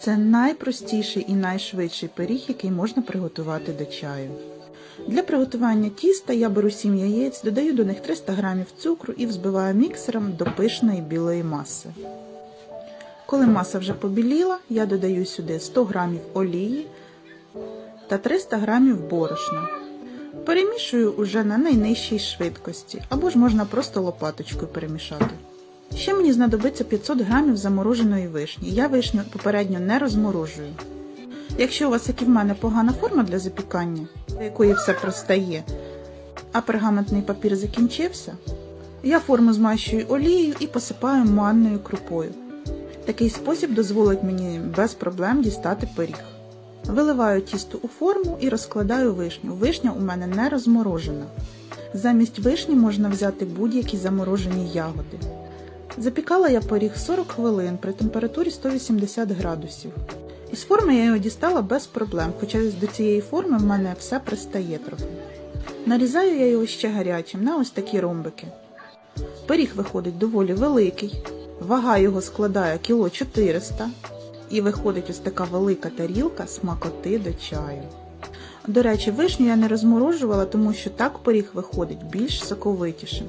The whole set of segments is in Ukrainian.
Це найпростіший і найшвидший пиріг, який можна приготувати до чаю. Для приготування тіста я беру 7 яєць, додаю до них 300 г цукру і взбиваю міксером до пишної білої маси. Коли маса вже побіліла, я додаю сюди 100 г олії та 300 г борошна. Перемішую уже на найнижчій швидкості, або ж можна просто лопаточкою перемішати. Ще мені знадобиться 500 грамів замороженої вишні. Я вишню попередньо не розморожую. Якщо у вас, як і в мене, погана форма для запікання, за якої все простає, а пергаментний папір закінчився, я форму змащую олією і посипаю манною крупою. Такий спосіб дозволить мені без проблем дістати пиріг. Виливаю тісто у форму і розкладаю вишню. Вишня у мене не розморожена. Замість вишні можна взяти будь-які заморожені ягоди. Запікала я пиріг 40 хвилин при температурі 180 градусів. Із форми я його дістала без проблем, хоча до цієї форми в мене все пристає трохи. Нарізаю я його ще гарячим на ось такі ромбики. Пиріг виходить доволі великий, вага його складає кіло 400 і виходить ось така велика тарілка смакоти до чаю. До речі, вишню я не розморожувала, тому що так пиріг виходить більш соковитішим.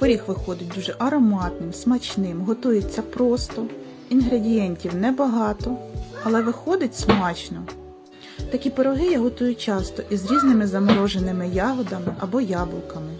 Пиріг виходить дуже ароматним, смачним, готується просто, інгредієнтів небагато, але виходить смачно. Такі пироги я готую часто із різними замороженими ягодами або яблуками.